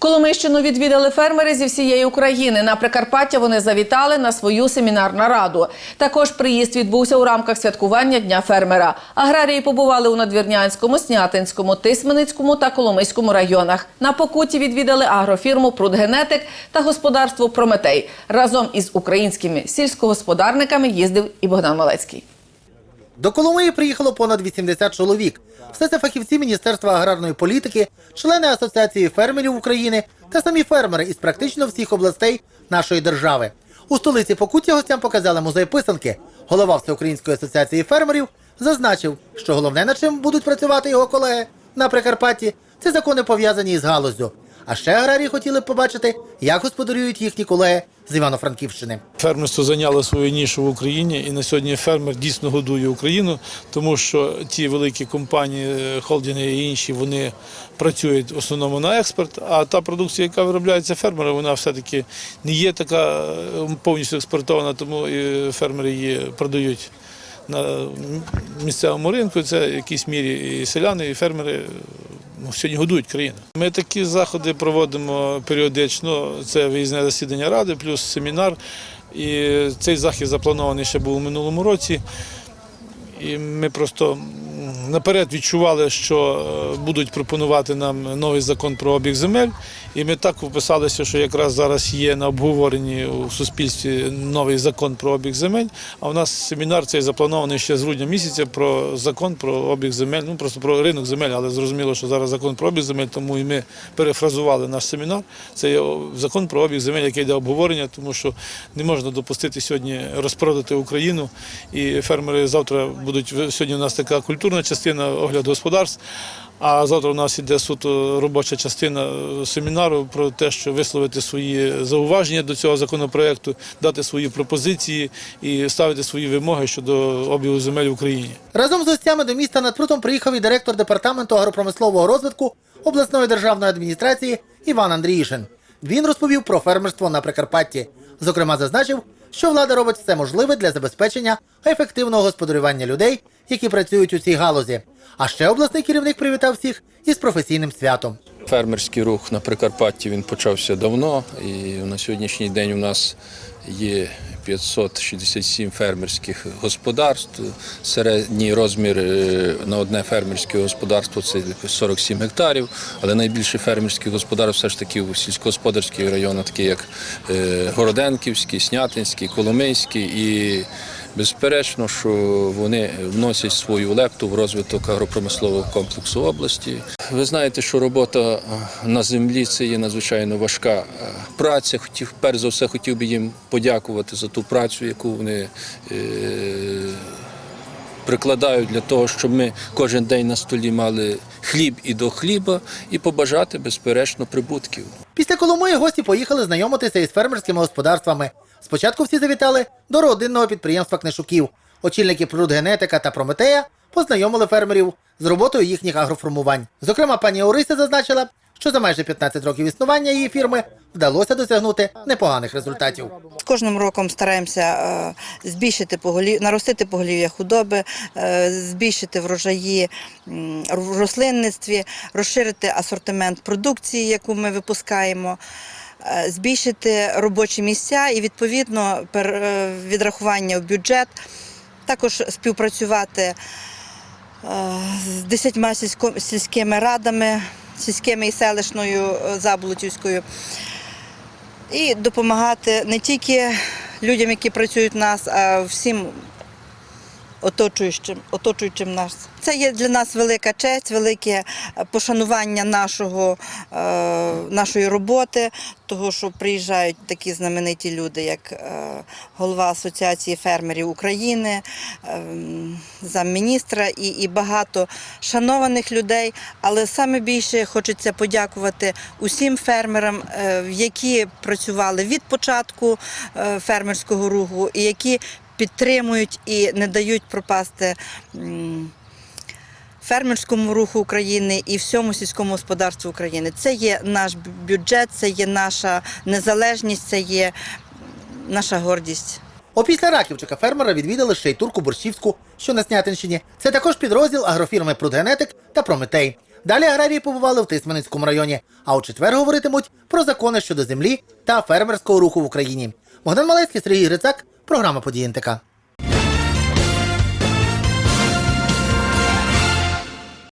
Коломийщину відвідали фермери зі всієї України. На Прикарпаття вони завітали на свою семінарну раду. Також приїзд відбувся у рамках святкування Дня фермера. Аграрії побували у Надвірнянському, Снятинському, Тисменицькому та Коломийському районах. На Покуті відвідали агрофірму Прудгенетик та господарство Прометей. Разом із українськими сільськогосподарниками їздив і Богдан Малецький. До Коломиї приїхало понад 80 чоловік. Все це фахівці Міністерства аграрної політики, члени Асоціації фермерів України та самі фермери із практично всіх областей нашої держави. У столиці Покуття гостям показали музей писанки. Голова Всеукраїнської асоціації фермерів зазначив, що головне, над чим будуть працювати його колеги на Прикарпатті, це закони пов'язані із галуззю. А ще аграрії хотіли б побачити, як господарюють їхні колеги з Івано-Франківщини. Фермерство зайняло свою нішу в Україні, і на сьогодні фермер дійсно годує Україну, тому що ті великі компанії, холдинги і інші, вони працюють в основному на експорт. А та продукція, яка виробляється фермером, вона все-таки не є така е, повністю експортована, тому і фермери її продають на місцевому ринку. Це в якійсь мірі і селяни, і фермери сьогодні годують країну. Ми такі заходи проводимо періодично. Це виїзне засідання ради, плюс семінар. І цей захід запланований ще був у минулому році. І ми просто наперед відчували, що е, будуть пропонувати нам новий закон про обіг земель. І ми так вписалися, що якраз зараз є на обговоренні у суспільстві новий закон про обіг земель. А у нас семінар цей запланований ще з грудня місяця про закон про обіг земель, ну просто про ринок земель, але зрозуміло, що зараз закон про обіг земель, тому і ми перефразували наш семінар. Це є закон про обіг земель, який йде обговорення, тому що не можна допустити сьогодні розпродати Україну. І фермери завтра будуть сьогодні. У нас така культурна частина огляду господарств. А завтра у нас іде суто робоча частина семінару про те, що висловити свої зауваження до цього законопроекту, дати свої пропозиції і ставити свої вимоги щодо обігу земель в Україні. Разом з гостями до міста над Прутом приїхав і директор департаменту агропромислового розвитку обласної державної адміністрації Іван Андріїшин. Він розповів про фермерство на Прикарпатті. Зокрема, зазначив, що влада робить все можливе для забезпечення ефективного господарювання людей, які працюють у цій галузі. А ще обласний керівник привітав всіх із професійним святом. Фермерський рух на Прикарпатті він почався давно, і на сьогоднішній день у нас є 567 фермерських господарств. Середній розмір е, на одне фермерське господарство це 47 гектарів, але найбільше фермерських господарств все ж таки у сільськогосподарських районах, такі як е, Городенківський, Снятинський, Коломийський і Безперечно, що вони вносять свою лепту в розвиток агропромислового комплексу області. Ви знаєте, що робота е, на землі це є надзвичайно важка праця. Хотів, перш за все, хотів би їм подякувати за ту працю, яку вони е, прикладають для того, щоб ми кожен день на столі мали хліб і до хліба, і побажати, безперечно, прибутків. Після Коломиї гості поїхали знайомитися із фермерськими господарствами. Спочатку всі завітали до родинного підприємства Книшуків. Очільники Прудгенетика та Прометея познайомили фермерів з роботою їхніх агроформувань. Зокрема, пані Орися зазначила, що за майже 15 років існування її фірми вдалося досягнути непоганих результатів. З кожним роком стараємося е, збільшити поголів, наростити поголів'я худоби, е, збільшити врожаї в рослинництві, розширити асортимент продукції, яку ми випускаємо. е, Збільшити робочі місця і відповідно відрахування в бюджет, також співпрацювати з десятьма сільськими радами, сільськими і селищною Заболотівською. І допомагати не тільки людям, які працюють в нас, а всім оточуючим, оточуючим нас. Це є для нас велика честь, велике е, пошанування нашого, е, нашої роботи, того, що приїжджають такі знамениті люди, як е, голова Асоціації фермерів України, е, замміністра і, і багато шанованих людей. Але саме більше хочеться подякувати усім фермерам, які працювали від початку фермерського руху і які підтримують і не дають пропасти. Фермерському руху України і всьому сільському господарству України. Це є наш бюджет, це є наша незалежність, це є наша гордість. Опісля Раківчика фермера відвідали ще й турку Борщівську, що на Снятинщині. Це також підрозділ агрофірми Прудгенетик та Прометей. Далі аграрії побували в Тисменницькому районі, а у четвер говоритимуть про закони щодо землі та фермерського руху в Україні. Богдан Малецький, Сергій Грицак, programa podjen teka.